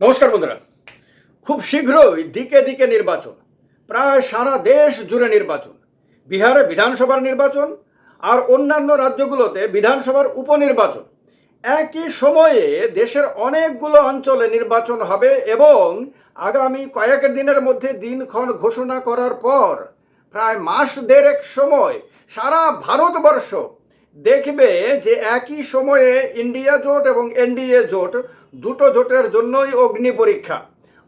নমস্কার বন্ধুরা। খুব শীঘ্রই দিকে দিকে নির্বাচন, প্রায় সারা দেশ জুড়ে নির্বাচন। বিহারে বিধানসভার নির্বাচন আর অন্যান্য রাজ্যগুলোতে বিধানসভার উপনির্বাচন। একই সময়ে দেশের অনেকগুলো অঞ্চলে নির্বাচন হবে এবং আগামী কয়েক দিনের মধ্যে দিনক্ষণ ঘোষণা করার পর প্রায় মাস দেড়েক সময় সারা ভারতবর্ষ দেখবে যে একই সময়ে ইন্ডিয়া জোট এবং এনডিএ জোট দুটো জোটের জন্যই অগ্নি পরীক্ষা।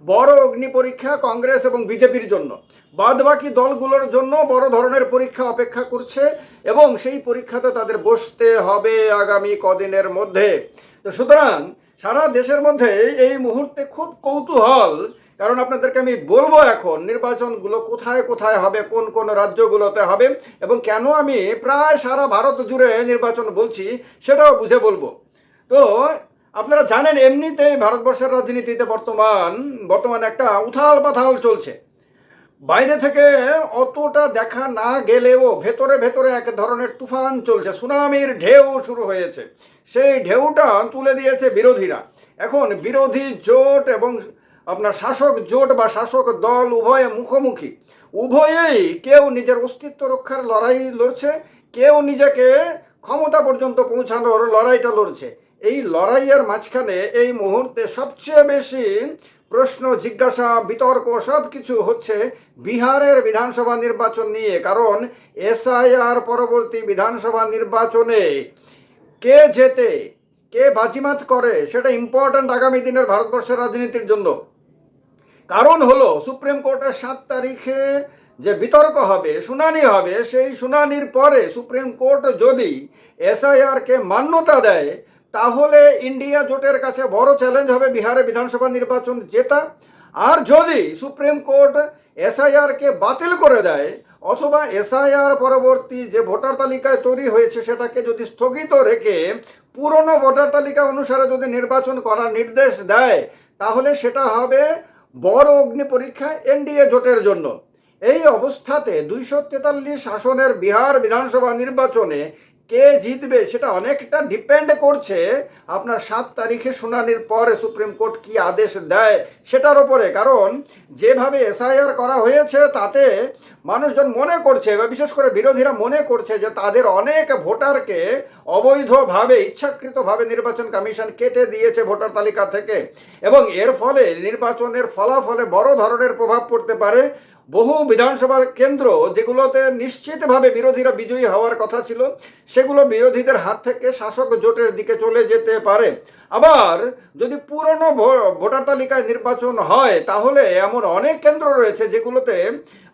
বড় অগ্নি পরীক্ষা কংগ্রেস এবং বিজেপির জন্য। বাদবাকি দলগুলোর জন্য বড় ধরনের পরীক্ষা অপেক্ষা করছে এবং সেই পরীক্ষাতে তাদের বসতে হবে আগামী কদিনের মধ্যে। তো সুতরাং সারা দেশের মধ্যে এই মুহূর্তে খুব কৌতূহল কারণ আপনাদেরকে আমি বলব এখন, নির্বাচনগুলো কোথায় কোথায় হবে, কোন কোন রাজ্যগুলোতে হবে, এবং কেন আমি প্রায় সারা ভারত জুড়ে নির্বাচন বলছি সেটাও বুঝে বলব। তো আপনারা জানেন এমনিতে ভারতবর্ষের রাজনীতিতে বর্তমান বর্তমান একটা উথাল পাথাল চলছে। বাইরে থেকে অতটা দেখা না গেলেও ভেতরে ভেতরে এক ধরনের তুফান চলছে, সুনামির ঢেউ শুরু হয়েছে। সেই ঢেউটা তুলে দিয়েছে বিরোধীরা। এখন বিরোধী জোট এবং আপনার শাসক জোট বা শাসক দল উভয়ে মুখোমুখি। উভয়েই কেউ নিজের অস্তিত্ব রক্ষার লড়াই লড়ছে, কেউ নিজেকে ক্ষমতা পর্যন্ত পৌঁছানোর লড়াইটা লড়ছে। এই লড়াইয়ের মাঝখানে এই মুহূর্তে সবচেয়ে বেশি প্রশ্ন, জিজ্ঞাসা, বিতর্ক সব কিছু হচ্ছে বিহারের বিধানসভা নির্বাচন নিয়ে। কারণ এসআইআর পরবর্তী বিধানসভা নির্বাচনে কে জেতে, কে বাজিমাত করে, সেটা ইম্পর্ট্যান্ট আগামী দিনের ভারতবর্ষের রাজনীতির জন্য। কারণ হলো, সুপ্রিম কোর্টের সাত তারিখে যে বিতর্ক হবে, শুনানি হবে, সেই শুনানির পরে সুপ্রিম কোর্ট যদি এসআইআরকে মান্যতা দেয়, তাহলে ইন্ডিয়া জোটের কাছে বড় চ্যালেঞ্জ হবে বিহারে বিধানসভা নির্বাচন জেতা। আর যদি সুপ্রিম কোর্ট এসআইআরকে বাতিল করে দেয়, অথবা এসআইআর পরবর্তী যে ভোটার তালিকায় তৈরি হয়েছে সেটাকে যদি স্থগিত রেখে পুরনো ভোটার তালিকা অনুসারে যদি নির্বাচন করার নির্দেশ দেয়, তাহলে সেটা হবে বড় অগ্নি পরীক্ষা এনডিএ জোটের জন্য। এই অবস্থাতে দুইশো তেতাল্লিশ আসনের বিহার বিধানসভা নির্বাচনে কে জিতবে সেটা অনেকটা ডিপেন্ড করছে আপনার সাত তারিখে শুনানির পরে সুপ্রিম কোর্ট কি আদেশ দেয় সেটার ওপরে কারণ যেভাবে এসআইআর করা হয়েছে, তাতে মানুষজন মনে করছে বা বিশেষ করে বিরোধীরা মনে করছে যে তাদের অনেক ভোটারকে অবৈধভাবে, ইচ্ছাকৃতভাবে নির্বাচন কমিশন কেটে দিয়েছে ভোটার তালিকা থেকে। এবং এর ফলে নির্বাচনের ফলাফলে বড় ধরনের প্রভাব পড়তে পারে। বহু বিধানসভা কেন্দ্র যেগুলোতে নিশ্চিতভাবে বিরোধীরা বিজয়ী হওয়ার কথা ছিল, সেগুলো বিরোধীদের হাত থেকে শাসক জোটের দিকে চলে যেতে পারে। আবার যদি পুরনো ভোটার তালিকায় নির্বাচন হয়, তাহলে এমন অনেক কেন্দ্র রয়েছে যেগুলোতে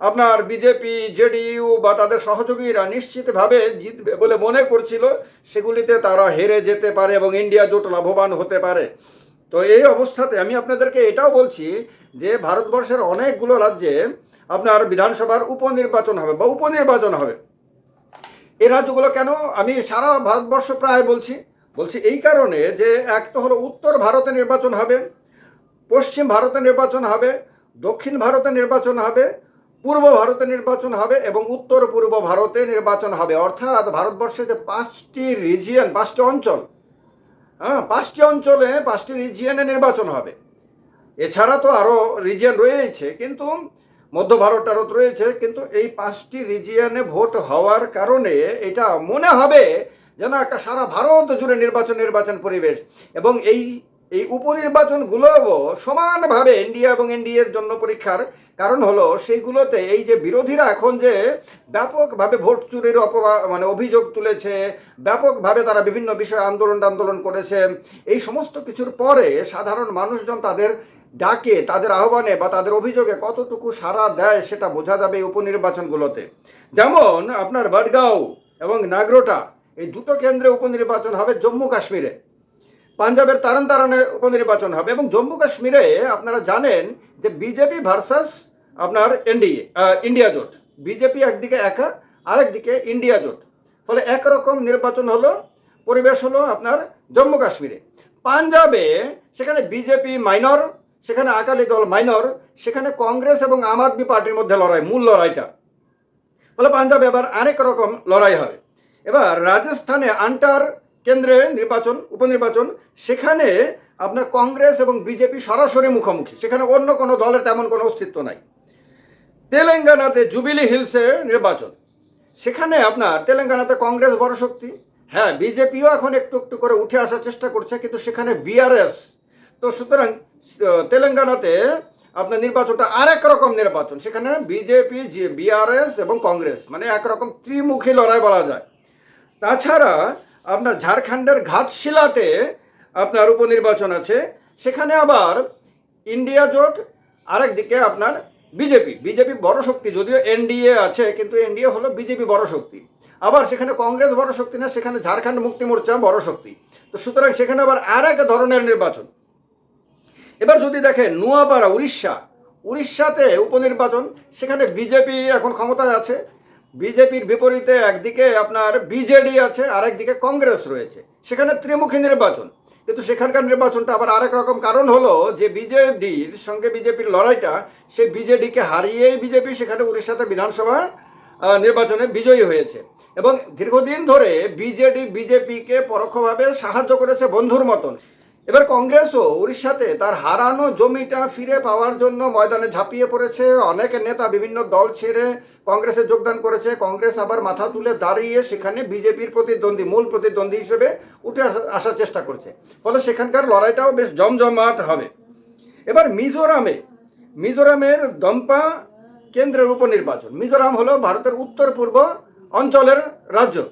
আপনার বিজেপি, জেডিইউ বা তাদের সহযোগীরা নিশ্চিতভাবে জিতবে বলে মনে করছিল, সেগুলিতে তারা হেরে যেতে পারে এবং ইন্ডিয়া জোট লাভবান হতে পারে। তো এই অবস্থাতে আমি আপনাদেরকে এটাও বলছি যে, ভারতবর্ষের অনেকগুলো রাজ্যে আপনার বিধানসভার উপনির্বাচন হবে বা উপনির্বাচন হবে। এই রাজ্যগুলো কেন? আমি সারা ভারতবর্ষ প্রায় বলছি। বলছি এই কারণে যে এক তো হলো উত্তর ভারতে নির্বাচন হবে, পশ্চিম ভারতে নির্বাচন হবে, দক্ষিণ ভারতে নির্বাচন হবে, পূর্ব ভারতে নির্বাচন হবে এবং উত্তর পূর্ব ভারতে নির্বাচন হবে। অর্থাৎ ভারতবর্ষে যে পাঁচটি রিজিয়ন পাঁচটি অঞ্চল হ্যাঁ পাঁচটি অঞ্চলে পাঁচটি রিজিয়নে নির্বাচন হবে। এছাড়া তো আরও রিজিয়ন রয়েছে, কিন্তু মধ্য ভারত টারত রয়েছে, কিন্তু এই পাঁচটি রিজিয়ানে ভোট হওয়ার কারণে এটা মনে হবে যেন একটা সারা ভারত জুড়ে নির্বাচন নির্বাচন পরিবেশ। এবং এই এই উপনির্বাচনগুলোও সমানভাবে ইন্ডিয়া এবং এনডিএর জন্য পরীক্ষার কারণ হলো সেইগুলোতে এই যে বিরোধীরা এখন যে ব্যাপকভাবে ভোট চুরির অপবা মানে অভিযোগ তুলেছে, ব্যাপকভাবে তারা বিভিন্ন বিষয়ে আন্দোলন আন্দোলন করেছে, এই সমস্ত কিছুর পরে সাধারণ মানুষজন তাদের ডাকে, তাদের আহ্বানে বা তাদের অভিযোগে কতটুকু সাড়া দেয় সেটা বোঝা যাবে এই উপনির্বাচনগুলোতে। যেমন আপনার বডগাঁও এবং নাগরোটা, এই দুটো কেন্দ্রে উপনির্বাচন হবে জম্মু কাশ্মীরে পাঞ্জাবের তারান তারানে উপনির্বাচন হবে এবং জম্মু কাশ্মীরে আপনারা জানেন যে বিজেপি ভার্সাস আপনার এনডিএ ইন্ডিয়া জোট। বিজেপি একদিকে একা, আরেকদিকে ইন্ডিয়া জোট। ফলে একরকম নির্বাচন হলো, পরিবেশ হলো আপনার জম্মু কাশ্মীরে। পাঞ্জাবে সেখানে বিজেপি মাইনর, সেখানে আকালি দল মাইনর, সেখানে কংগ্রেস এবং আম আদমি পার্টির মধ্যে লড়াই, মূল লড়াইটা। ফলে পাঞ্জাবে এবার আরেক রকম লড়াই হবে। এবার রাজস্থানে আন্টার কেন্দ্রে নির্বাচন, উপনির্বাচন, সেখানে আপনার কংগ্রেস এবং বিজেপি সরাসরি মুখোমুখি। সেখানে অন্য কোনো দলের তেমন কোনো অস্তিত্ব নাই। তেলেঙ্গানাতে জুবিলি হিলসে নির্বাচন। সেখানে আপনার তেলেঙ্গানাতে কংগ্রেস বড় শক্তি। হ্যাঁ বিজেপিও এখন একটু একটু করে উঠে আসার চেষ্টা করছে, কিন্তু সেখানে বিআরএস। তো সুতরাং তেলেঙ্গানাতে আপনার নির্বাচনটা আর রকম নির্বাচন। সেখানে বিজেপি বিআরএস এবং কংগ্রেস মানে একরকম ত্রিমুখী লড়াই বলা যায়। তাছাড়া আপনার ঝাড়খণ্ডের ঘাটশিলাতে আপনার উপনির্বাচন আছে, সেখানে আবার ইন্ডিয়া জোট আরেকদিকে আপনার বিজেপি। বিজেপি বড় শক্তি, যদিও এনডিএ আছে, কিন্তু এনডিএ হলো বিজেপি বড় শক্তি। আবার সেখানে কংগ্রেস বড় শক্তি না, সেখানে ঝাড়খণ্ড মুক্তি মোর্চা বড় শক্তি। তো সুতরাং সেখানে আবার আর এক ধরনের নির্বাচন। এবার যদি দেখেন, নোয়াপাড়া, উড়িষ্যা। উড়িষ্যাতে উপনির্বাচন, সেখানে বিজেপি এখন ক্ষমতায় আছে। বিজেপির বিপরীতে একদিকে আপনার বিজেডি আছে আর একদিকে কংগ্রেস রয়েছে। সেখানে ত্রিমুখী নির্বাচন। কিন্তু সেখানকার নির্বাচনটা আবার আরেক রকম কারণ হলো যে বিজেডির সঙ্গে বিজেপির লড়াইটা সেই বিজেডিকে হারিয়েই বিজেপি সেখানে উড়িষ্যাতে বিধানসভা নির্বাচনে বিজয়ী হয়েছে। এবং দীর্ঘদিন ধরে বিজেডি, বিজেপিকে পরোক্ষভাবে সাহায্য করেছে বন্ধুর মতন। এবার কংগ্রেসও উড়িষ্যাতে তার হারানো জমিটা ফিরে পাওয়ার জন্য ময়দানে ঝাঁপিয়ে পড়েছে। অনেক নেতা বিভিন্ন দল ছেড়ে কংগ্রেসে যোগদান করেছে। কংগ্রেস আবার মাথা তুলে দাঁড়িয়ে সেখানে বিজেপির প্রতিদ্বন্দ্বী, মূল প্রতিদ্বন্দ্বী হিসেবে উঠে আসা- আসার চেষ্টা করছে। ফলে সেখানকার লড়াইটাও বেশ জমজমাট হবে। এবার মিজোরামে, মিজোরামের দম্পা কেন্দ্রের উপনির্বাচন। মিজোরাম হলো ভারতের উত্তর পূর্ব অঞ্চলের রাজ্য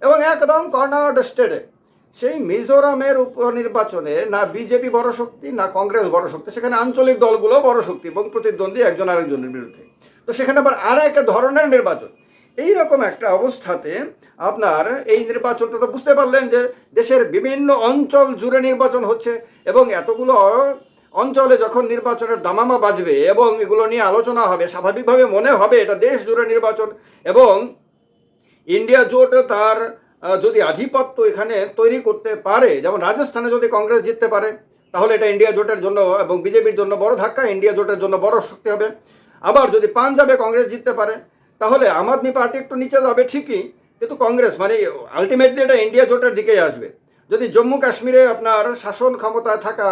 এবং একদম কর্ণাটক স্টেটে। সেই মিজোরামের উপনির্বাচনে না বিজেপি বড় শক্তি, না কংগ্রেস বড় শক্তি, সেখানে আঞ্চলিক দলগুলো বড় শক্তি এবং প্রতিদ্বন্দ্বী একজন আরেকজনের বিরুদ্ধে। তো সেখানে আবার আর এক ধরনের নির্বাচন। এই রকম একটা অবস্থাতে আপনার এই নির্বাচনটা তো বুঝতে পারলেন যে দেশের বিভিন্ন অঞ্চল জুড়ে নির্বাচন হচ্ছে এবং এতগুলো অঞ্চলে যখন নির্বাচনের দামামা বাজবে এবং এগুলো নিয়ে আলোচনা হবে, স্বাভাবিকভাবে মনে হবে এটা দেশ জুড়ে নির্বাচন এবং ইন্ডিয়া জোট তার যদি আধিপত্য এখানে তৈরি করতে পারে, যেমন রাজস্থানে যদি কংগ্রেস জিততে পারে, তাহলে এটা ইন্ডিয়া জোটের জন্য এবং বিজেপির জন্য বড় ধাক্কা, ইন্ডিয়া জোটের জন্য বড় শক্তি হবে। আবার যদি পাঞ্জাবে কংগ্রেস জিততে পারে, তাহলে আম আদমি পার্টি একটু নিচে যাবে ঠিকই, কিন্তু কংগ্রেস মানে আলটিমেটলি এটা ইন্ডিয়া জোটের দিকেই আসবে। যদি জম্মু কাশ্মীরে আপনার শাসন ক্ষমতায় থাকা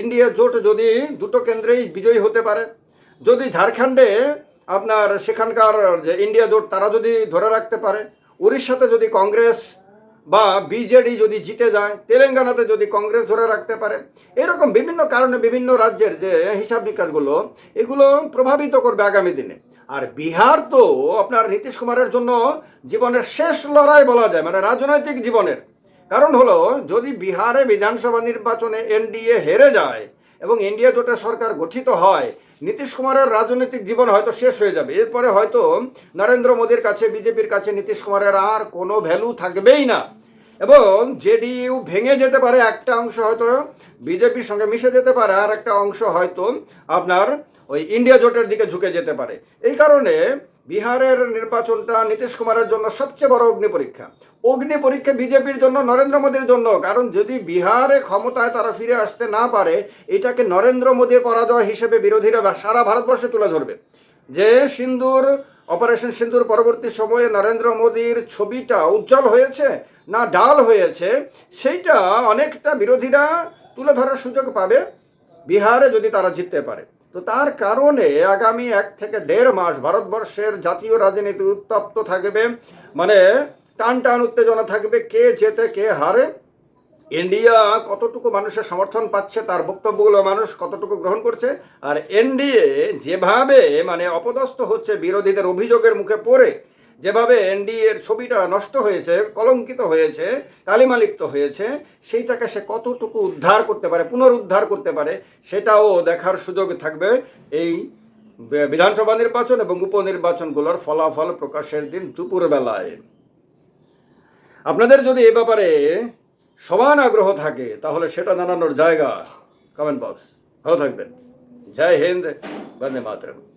ইন্ডিয়া জোট যদি দুটো কেন্দ্রেই বিজয়ী হতে পারে, যদি ঝাড়খণ্ডে আপনার সেখানকার যে ইন্ডিয়া জোট, তারা যদি ধরে রাখতে পারে উড়িষ্যাতে যদি কংগ্রেস বা বিজেডি যদি জিতে যায়, তেলেঙ্গানাতে যদি কংগ্রেস ধরে রাখতে পারে, এরকম বিভিন্ন কারণে বিভিন্ন রাজ্যের যে হিসাব নিকাশগুলো, এগুলো প্রভাবিত করবে আগামী দিনে। আর বিহার তো আপনার নীতিশ কুমারের জন্য জীবনের শেষ লড়াই বলা যায় মানে রাজনৈতিক জীবনের। কারণ হলো, যদি বিহারে বিধানসভা নির্বাচনে এনডিএ হেরে যায় এবং ইন্ডিয়া জোটের সরকার গঠিত হয় নীতিশ কুমারের রাজনৈতিক জীবন হয়তো শেষ হয়ে যাবে। এরপরে হয়তো নরেন্দ্র মোদীর কাছে, বিজেপির কাছে নীতিশ কুমারের আর কোনো ভ্যালু থাকবেই না। এবং জেডিইউ ভেঙে যেতে পারে একটা অংশ হয়তো, বিজেপির সঙ্গে মিশে যেতে পারে আর একটা অংশ হয়তো আপনার ওই ইন্ডিয়া জোটের দিকে ঝুঁকে যেতে পারে। এই কারণে বিহারের নির্বাচনটা নীতিশ কুমারের জন্য সবচেয়ে বড় অগ্নি পরীক্ষা। অগ্নি পরীক্ষা বিজেপির জন্য, নরেন্দ্র মোদীর জন্য। কারণ যদি বিহারে ক্ষমতায় তারা ফিরে আসতে না পারে, এটাকে নরেন্দ্র মোদীর পরাজয় হিসেবে বিরোধীরা সারা ভারতবর্ষে তুলে ধরবে। যে সিন্দুর, অপারেশন সিন্দুর পরবর্তী সময়ে নরেন্দ্র মোদীর ছবিটা উজ্জ্বল হয়েছে না ডাল হয়েছে, সেইটা অনেকটা বিরোধীরা তুলে ধরার সুযোগ পাবে। বিহারে যদি তারা জিততে পারে। তো তার কারণে আগামী এক থেকে দেড় মাস ভারতবর্ষের জাতীয় রাজনীতি উত্তপ্ত থাকবে। মানে টান টান উত্তেজনা থাকবে, কে জেতে কে হারে। ইন্ডিয়া কতটুকু মানুষের সমর্থন পাচ্ছে, তার বক্তব্যগুলো মানুষ কতটুকু গ্রহণ করছে। আর এনডিএ যেভাবে মানে অপদস্থ হচ্ছে বিরোধীদের অভিযোগের মুখে পড়ে যেভাবে এনডিএর ছবিটা নষ্ট হয়েছে, কলঙ্কিত হয়েছে, কালিমালিপ্ত হয়েছে, সেইটাকে সে কতটুকু উদ্ধার করতে পারে, পুনরুদ্ধার করতে পারে, সেটাও দেখার সুযোগ থাকবে এই বিধানসভা নির্বাচন এবং উপনির্বাচনগুলোর ফলাফল প্রকাশের দিন দুপুরবেলায়। আপনাদের যদি এ ব্যাপারে সমান আগ্রহ থাকে, তাহলে সেটা জানানোর জায়গা কমেন্ট বক্স ভালো থাকবেন। জয় হিন্দ, বন্দে মাতরম।